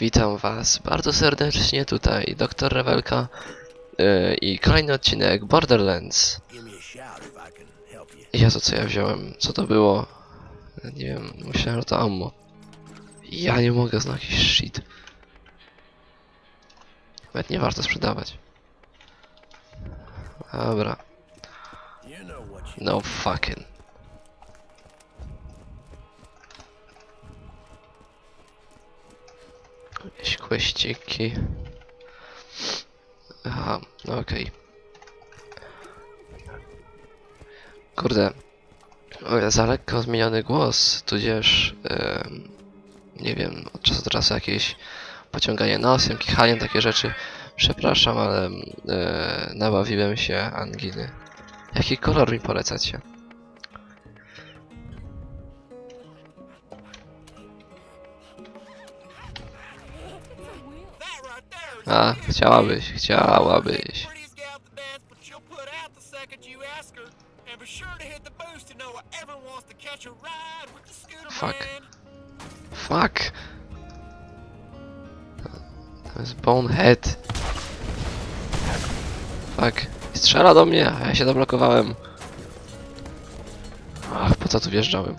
Witam was bardzo serdecznie tutaj, Dr. Rewelka yy, i kolejny odcinek Borderlands. Jezu, co ja wziąłem? Co to było? Nie wiem, myślałem, że to ammo. Ja nie mogę jakiś shit. Nawet nie warto sprzedawać. Dobra. No fucking. Jakieś kłeściki. Aha, no okej. Kurde. O za lekko zmieniony głos, tudzież... em, nie wiem, od czasu do czasu jakieś pociąganie nosem, kichanie, takie rzeczy. Przepraszam, ale e, nabawiłem się anginy. Jaki kolor mi polecacie? A, chciałabyś, chciałabyś. Fuck. Fuck! To jest Bonehead. Fuck. Strzela do mnie, a ja się zablokowałem. Ach, po co tu wjeżdżałem?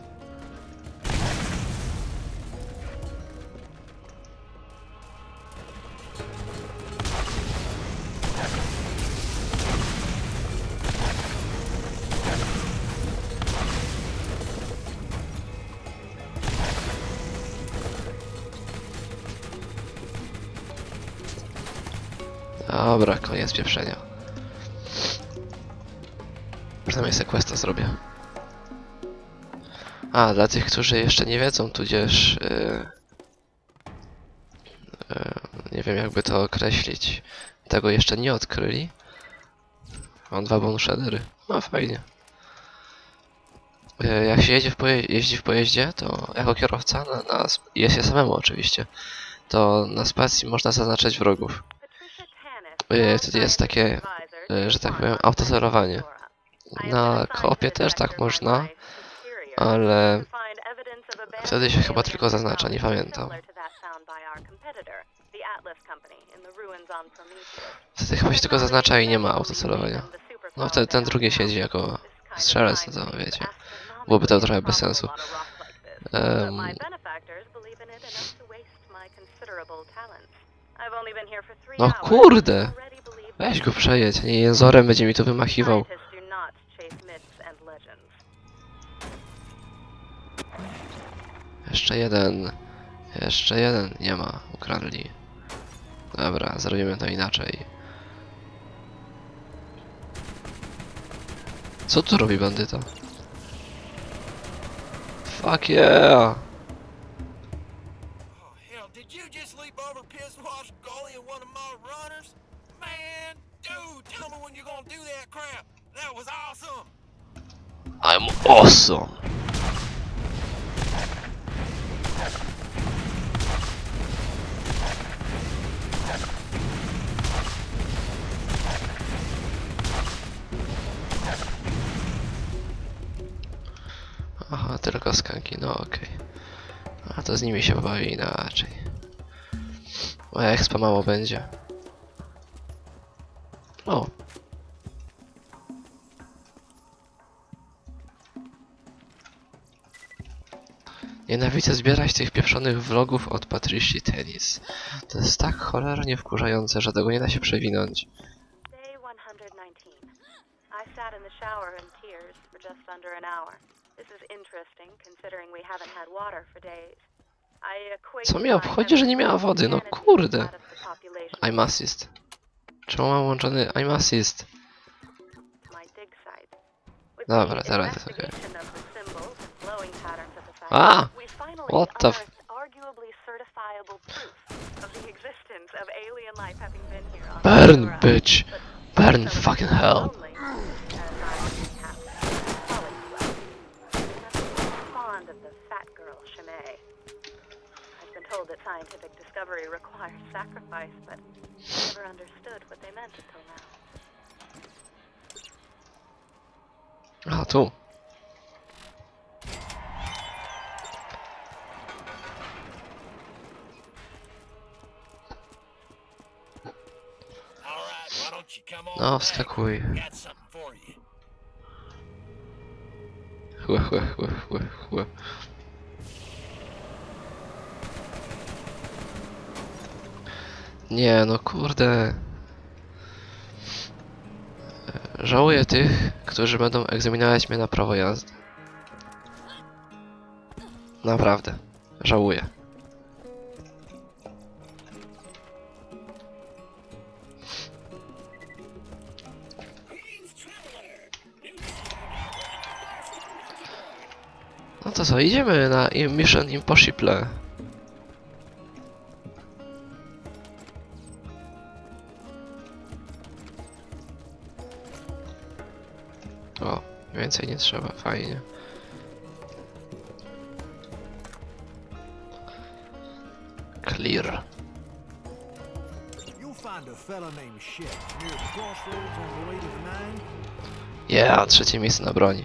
Dobra, koniec pieprzenia. Przynajmniej sobie questa zrobię. A, dla tych, którzy jeszcze nie wiedzą, tudzież... Yy, yy, nie wiem jakby to określić. Tego jeszcze nie odkryli. Mam dwa bonus shadery. No fajnie. Yy, jak się jedzie w jeździ w pojeździe, to jako kierowca, na, na, jest się samemu oczywiście, to na spacji można zaznaczać wrogów. Y, Wtedy jest takie, y, że tak powiem, autozerowanie. Na kopie też tak można, ale wtedy się chyba tylko zaznacza, nie pamiętam. wtedy chyba się tylko zaznacza i nie ma autocelowania. No wtedy ten drugi siedzi jako strzelec, no wiecie. Byłoby to trochę bez sensu. Em, No kurde! Weź go przejedź, nie jęzorem będzie mi tu wymachiwał. Jeszcze jeden. Jeszcze jeden. Nie ma. Ukradli. Dobra, zrobimy to inaczej. Co tu robi bandyta? Fuck yeah! Oh, hell, tylko skanki, no okej. A to z nimi się bawi inaczej. Moja expa mało będzie. O, Nienawidzę zbierać tych pieprzonych vlogów od Patrici Tennis. To jest tak cholernie wkurzające, że tego nie da się przewinąć. Day 119. I sat in the shower in tears for just under an hour. This is Co mi obchodzi, że nie miała wody? No kurde. I'm assist. Czemu mam łączony I'm assist? Dobra, teraz jest okej. Okay. Ah! A! What the f... Burn, bitch! Burn fucking hell! No, back? wskakuj. Chłe, chłe, chłe, chłe, chłe. Nie, no kurde. Żałuję tych, którzy będą egzaminować mnie na prawo jazdy. Naprawdę. Żałuję. To co, idziemy na Mission Impossible. O, więcej nie trzeba, fajnie. Clear. Yeah, trzecie miejsce na broni.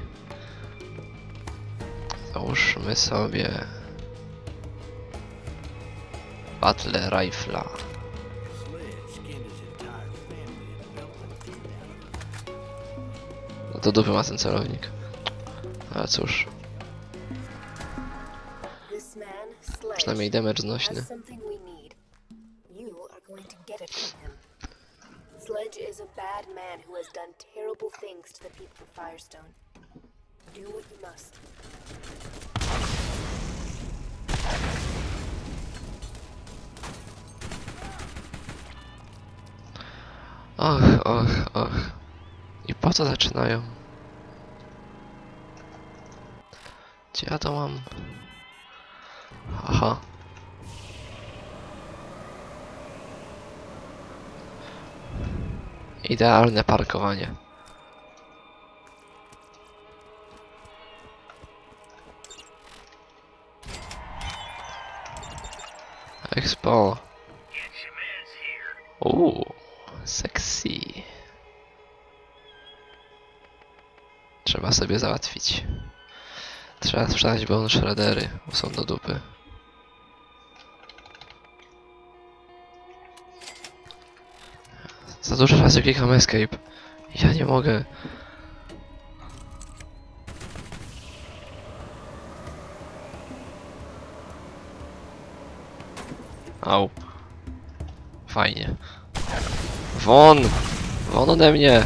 Załóżmy sobie... Battle Rifla. No to dupy ma ten celownik. Ale cóż, przynajmniej damage znośny. Sledge is a bad man who has done terrible things to the people of Firestone. Och, och, och. I po co zaczynają? Gdzie ja to mam? Aha. Idealne parkowanie. Expo. Uuu, sexy. Trzeba sobie załatwić. Trzeba sprzedać bone shreddery, bo są do dupy. Za dużo razy klikam escape. Ja nie mogę. Au. Fajnie. Won! Won ode mnie!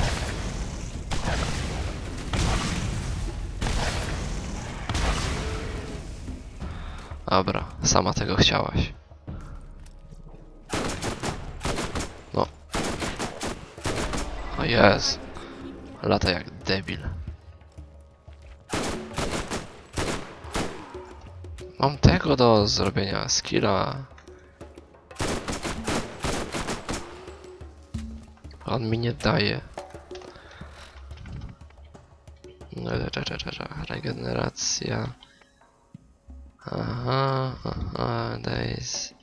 Dobra, sama tego chciałaś. No. O jest. Lata jak debil. Mam tego do zrobienia skilla. On mi nie daje. No, re- re- re- re- Regeneracja. Aha, aha, days.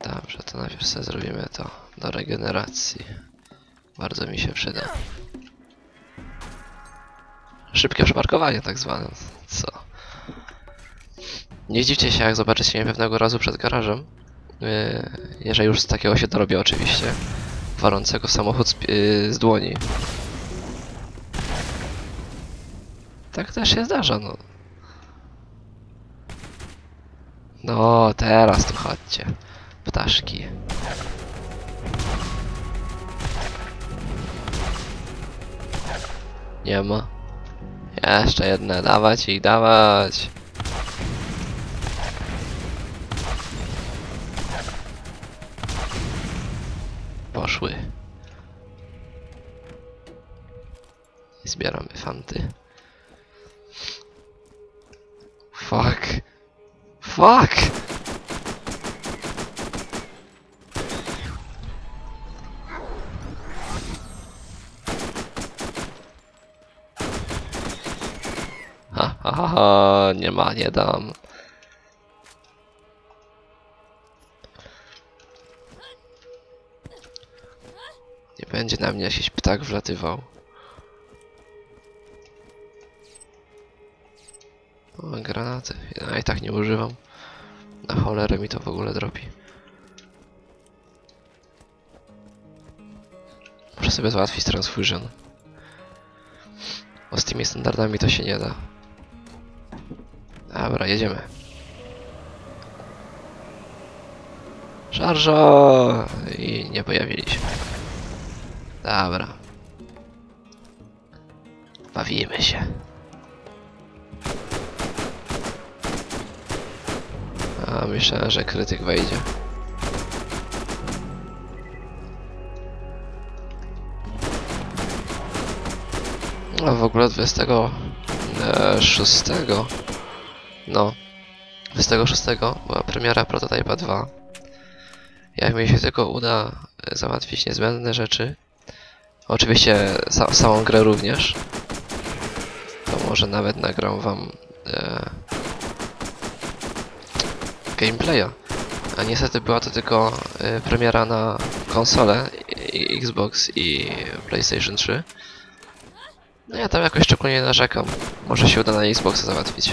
Dobrze, to najpierw sobie zrobimy to do regeneracji. Bardzo mi się przyda. Szybkie przeparkowanie tak zwane. Co? Nie zdziwcie się, jak zobaczycie mnie pewnego razu przed garażem. Yy, jeżeli już z takiego się dorobię oczywiście. Walącego samochód z, yy, z dłoni. Tak też się zdarza, no. No, teraz tu chodźcie. Ptaszki. Nie ma. Jeszcze jedne, dawać ich, dawać. Poszły. Zbieramy fanty. Fuck. Fuck! Ha, ha, ha, ha, nie ma, nie dam. Będzie na mnie jakiś ptak wlatywał. O, granaty. Ja i tak nie używam. Na cholerę mi to w ogóle dropi. Muszę sobie załatwić Transfusion. Bo z tymi standardami to się nie da. Dobra, jedziemy. Szarżo! I nie pojawili się. Dobra. Bawimy się. A myślałem, że krytyk wejdzie. No w ogóle 26. No. 26 była premiera Prototypa 2. Jak mi się tylko uda e, załatwić niezbędne rzeczy, oczywiście sa samą grę również, to może nawet nagram wam e, gameplaya. A niestety była to tylko e, premiera na konsolę, i, Xbox i PlayStation 3. No ja tam jakoś szczególnie nie narzekam. Może się uda na Xboxa załatwić.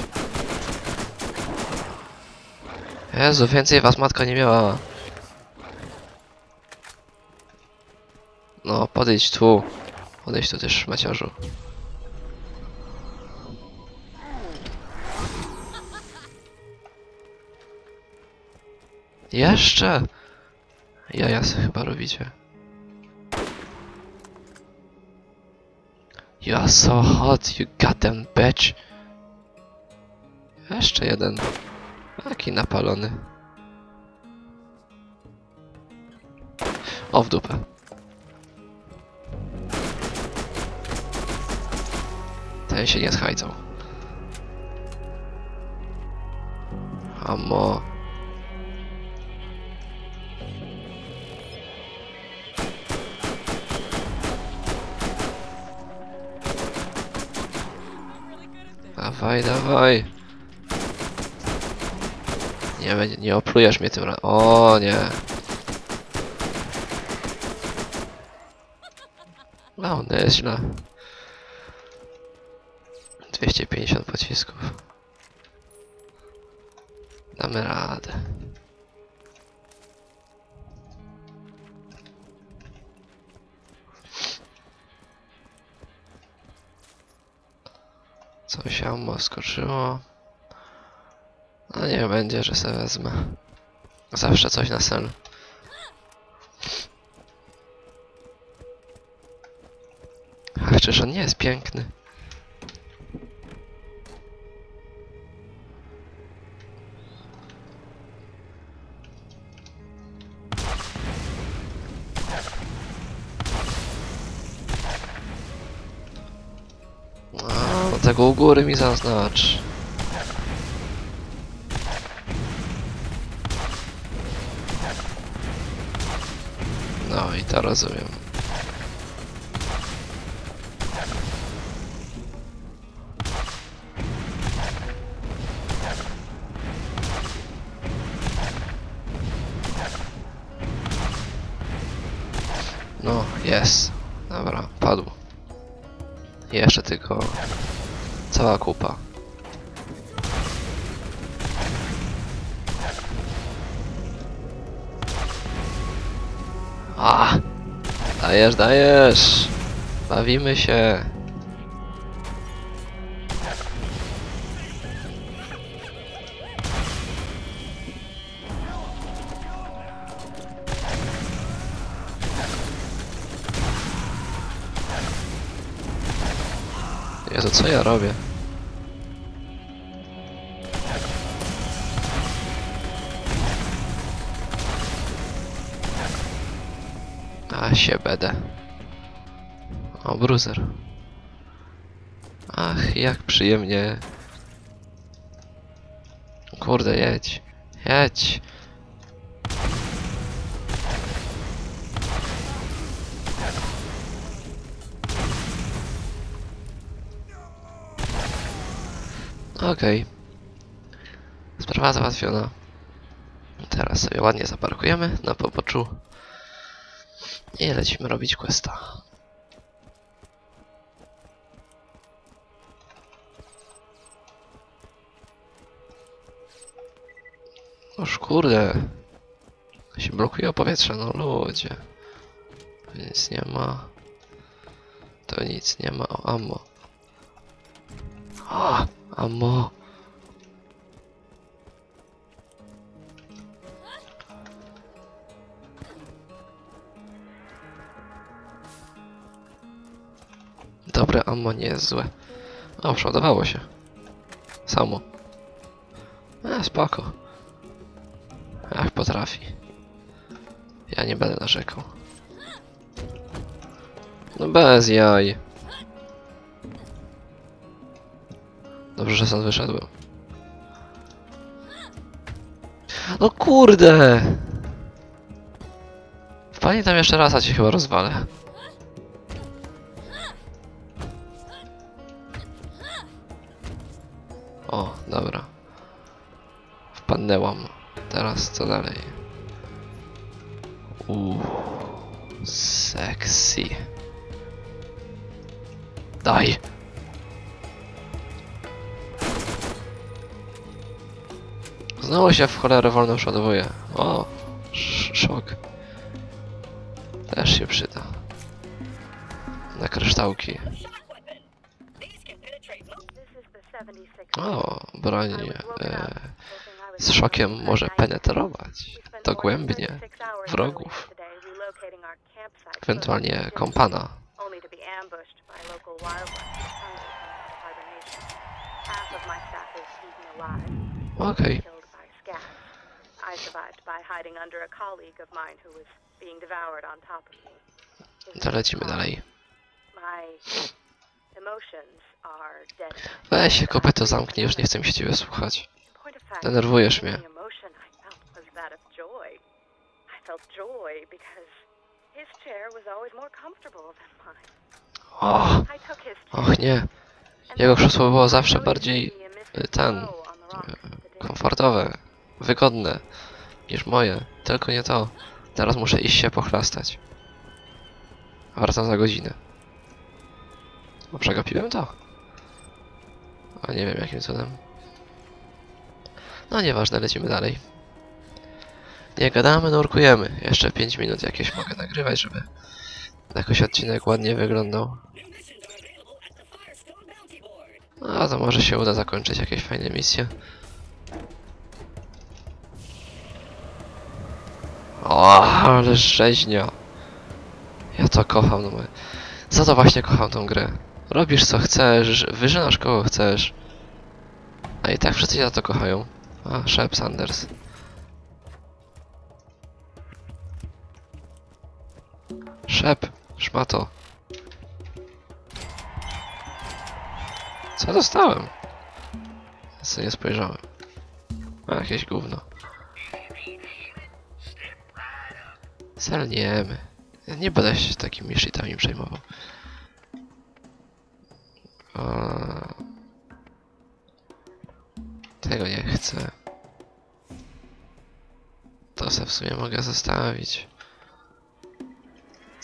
Jezu, więcej was matka nie miała. No, podejdź tu. Podejdź tu też, maciarzu. Jeszcze? Jaja se chyba robicie. You are so hot, you goddamn bitch. Jeszcze jeden. Taki napalony. O w dupę. Się nie schajcał. Amo. Dawaj, dawaj. Nie, nie oplujesz mnie tym razem. O nie. No, nieźle. 250 pocisków. Damy radę. Coś ammo skoczyło. No nie będzie, że se wezmę. Zawsze coś na sen. Ach, czyż on nie jest piękny? Tego u góry mi zaznacz. No i to rozumiem. Dajesz, dajesz! Bawimy się! Jezu, co ja robię? A się będę. O, bruzer. Ach, jak przyjemnie. Kurde, jedź. Jedź. Okej. Sprawa załatwiona. Teraz sobie ładnie zaparkujemy na poboczu. I lecimy robić questa. Oż kurde. Się blokuje powietrze, no ludzie. Tu nic nie ma. To nic nie ma. O, ammo. O, ammo. Dobre ammo nie jest złe. O, przodowało się. Samo. E, spoko. Jak potrafi. Ja nie będę narzekał. No bez jaj. Dobrze, że stąd wyszedłem. No kurde! Wpadnij tam jeszcze raz, a cię chyba rozwalę. Uuu, sexy. Daj. Znowu się w cholerę wolno przeładowuje. O, sz szok. Też się przyda. Na kryształki. This is the 76. O, broń e, z szokiem może penetrować dogłębnie more than 36 hours wrogów, ewentualnie kompana. Okej, killed by scabs. I survived by hiding under a colleague of mine who was being devoured on top of me. His to name lecimy was Tom. dalej. Weź się kopyto zamknij, już nie chcę mi się ciebie słuchać. Denerwujesz mnie. only emotion I felt was that of joy. I felt joy because his chair was always more comfortable than mine. O, I took his chair. och nie, jego krzesło było zawsze bardziej y, ten, e, komfortowe, wygodne niż moje. Tylko nie to. Teraz muszę iść się pochlastać. Wracam za godzinę. Bo przegapiłem to. A nie wiem jakim cudem. No nieważne, lecimy dalej. Nie gadamy, nurkujemy. Jeszcze 5 minut jakieś mogę nagrywać, żeby jakoś odcinek ładnie wyglądał. No to może się uda zakończyć jakieś fajne misje. O, ale rzeźnia. Ja to kocham. No. Za to właśnie kocham tą grę. Robisz co chcesz, wyżynasz kogo chcesz. A i tak wszyscy cię za to kochają. A, Shep Sanders. Shep, szmato. Co dostałem? Sobie nie spojrzałem. A, jakieś gówno. Selniemy. Ja nie będę się takimi shitami przejmował. Tego nie chcę. To se w sumie mogę zostawić.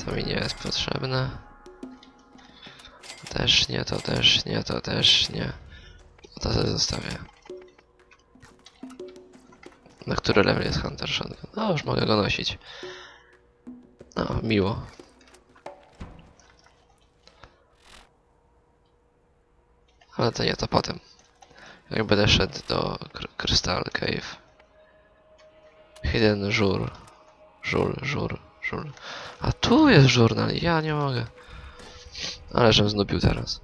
Co mi nie jest potrzebne. Też nie, to też nie, to też nie. To sobie zostawię. Na który level jest Hunter Shotgun? No już mogę go nosić. No, miło. Ale to nie to potem. Jak będę szedł do Cry- Crystal Cave. Hidden żur. Żul, żur, żul. A tu jest żurnal, ja nie mogę. Ale żem znubił teraz.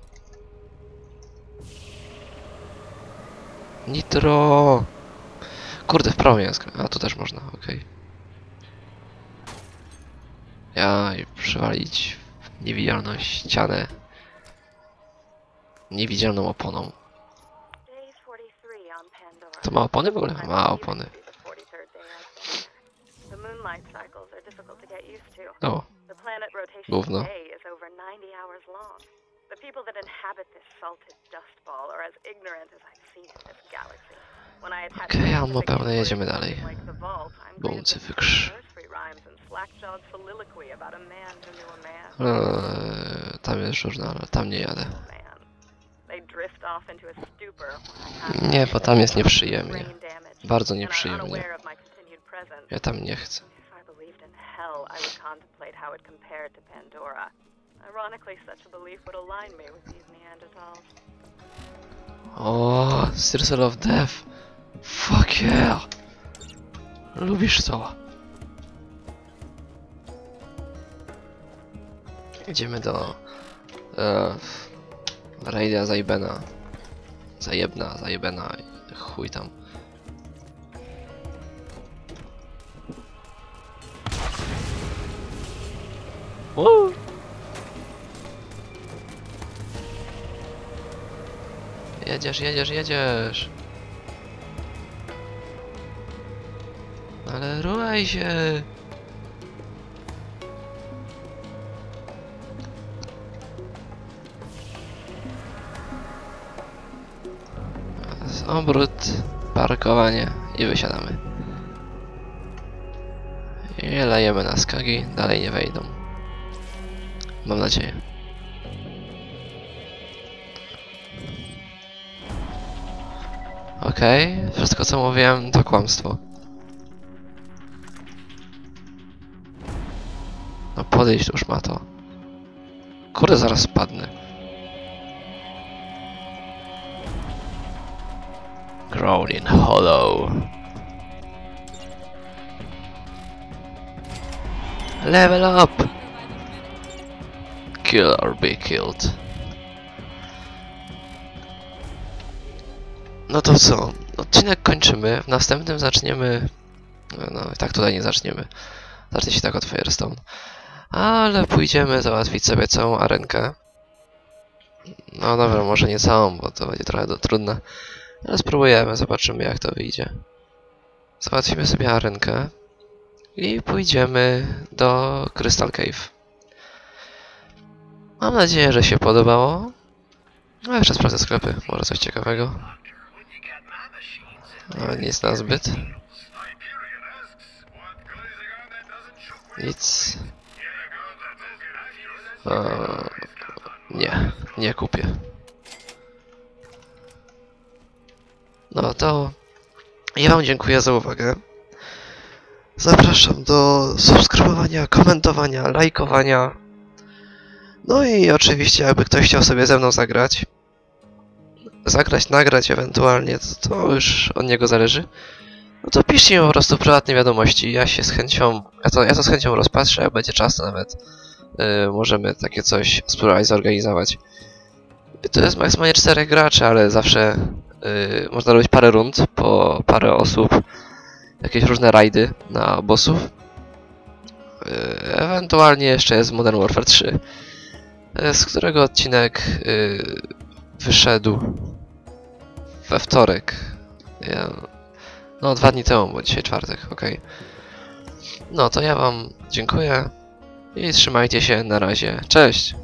Nitro! Kurde, w prawo jest. A tu też można, okej. Ja i przywalić w niewidzialną ścianę. Niewidzialną oponą. Day 43 on Pandora. To ma opony w ogóle? Ma opony. Rotation Gówno. today is over 90 hours long. The people that inhabit this salted dust ball are as ignorant as I've seen in this galaxy. When I attach Okej, my ammo specific pełne, inquiries jedziemy dalej. a man. Eee, tam jest żurnal, tam nie jadę. Nie, bo tam jest nieprzyjemnie. Bardzo nieprzyjemnie. Ja tam nie chcę. Contemplate how it compared to Pandora. Ironically, such a belief would align me with these Neanderthals. Oh, o, Circle of Death. Fuck yeah. Lubisz to. Idziemy do... E, Raidia Zajbena. Zajebna, Zajbena. i Chuj tam. Woo! Jedziesz, jedziesz, jedziesz. Ale rułaj się. Z obrót, parkowanie i wysiadamy. I lejemy na skagi, dalej nie wejdą. Mam nadzieję. Okej, wszystko co mówiłem to kłamstwo. No podejść już ma to. Kurde, zaraz spadnę. Growling Hollow. Level up! Kill or be killed. No to co? Odcinek kończymy. W następnym zaczniemy. No, tak tutaj nie zaczniemy. Zacznie się tak od Firestone. Ale pójdziemy załatwić sobie całą arenkę. No dobra, może nie całą, bo to będzie trochę trudne. Ale spróbujemy, zobaczymy jak to wyjdzie. Załatwimy sobie arenkę. I pójdziemy do Crystal Cave. Mam nadzieję, że się podobało. No jeszcze sprawdzę sklepy, może coś ciekawego. No, nic na zbyt. Nic. Eee, nie, nie kupię. No to ja Wam dziękuję za uwagę. Zapraszam do subskrybowania, komentowania, lajkowania. No i oczywiście, jakby ktoś chciał sobie ze mną zagrać, zagrać, nagrać ewentualnie, to, to już od niego zależy. No to piszcie mi po prostu prywatne wiadomości. Ja się z chęcią, ja to, ja to z chęcią rozpatrzę, jak będzie czas nawet yy, możemy takie coś spróbować zorganizować. To jest maksymalnie czterech graczy, ale zawsze yy, można robić parę rund po parę osób, jakieś różne rajdy na bossów. Yy, ewentualnie jeszcze jest Modern Warfare 3, yy, z którego odcinek yy, wyszedł we wtorek. Ja, no, dwa dni temu, bo dzisiaj czwartek, okej. No, to ja wam dziękuję i trzymajcie się, na razie. Cześć!